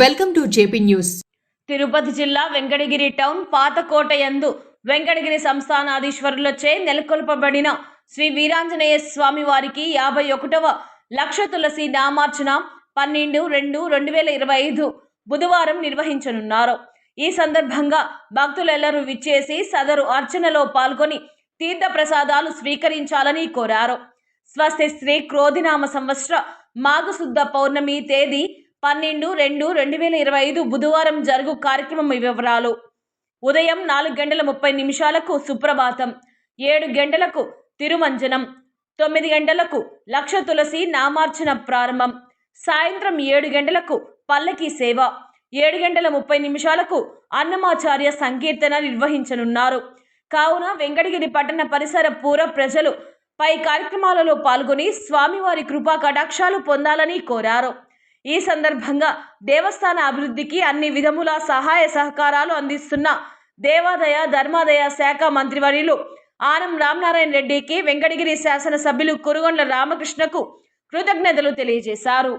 Welcome to JP news. Tirupati జిల్లా Venkatagiri town Pathakota యందు వెంకటగిరి సంస్థానాధీశ్వరులచే నెలకొల్పబడిన శ్రీ వీరాంజనేయ స్వామి వారికి యాభై ఒకటవ లక్ష తులసి నామార్చన పన్నెండు రెండు రెండు వేల ఇరవై ఐదు బుధవారం నిర్వహించనున్నారు. ఈ సందర్భంగా భక్తులెల్లరూ విచ్చేసి సదరు అర్చనలో పాల్గొని తీర్థ ప్రసాదాలు స్వీకరించాలని కోరారు. స్వస్తి శ్రీ క్రోధినామ సంవత్సర మాఘశుద్ధ పౌర్ణమి తేదీ పన్నెండు రెండు రెండు వేల ఇరవై ఐదు బుధవారం జరుగు కార్యక్రమం వివరాలు. ఉదయం నాలుగు గంటల ముప్పై నిమిషాలకు సుప్రభాతం. ఏడు గంటలకు తిరుమంజనం. తొమ్మిది గంటలకు లక్ష తులసి నామార్చన ప్రారంభం. సాయంత్రం ఏడు గంటలకు పల్లకి సేవ. ఏడు గంటల ముప్పై నిమిషాలకు అన్నమాచార్య సంకీర్తన నిర్వహించనున్నారు. కావున వెంకటగిరి పట్టణ పరిసర పూర ప్రజలు పై కార్యక్రమాలలో పాల్గొని స్వామివారి కృపా కటాక్షాలు పొందాలని కోరారు. ఈ సందర్భంగా దేవస్థాన అభివృద్ధికి అన్ని విధముల సహాయ సహకారాలు అందిస్తున్న దేవాదాయ ధర్మాదాయ శాఖ మంత్రివర్యులు ఆనం రామనారాయణ రెడ్డికి వెంకటగిరి శాసనసభ్యులు కురుగొండ్ల రామకృష్ణకు కృతజ్ఞతలు తెలియజేశారు.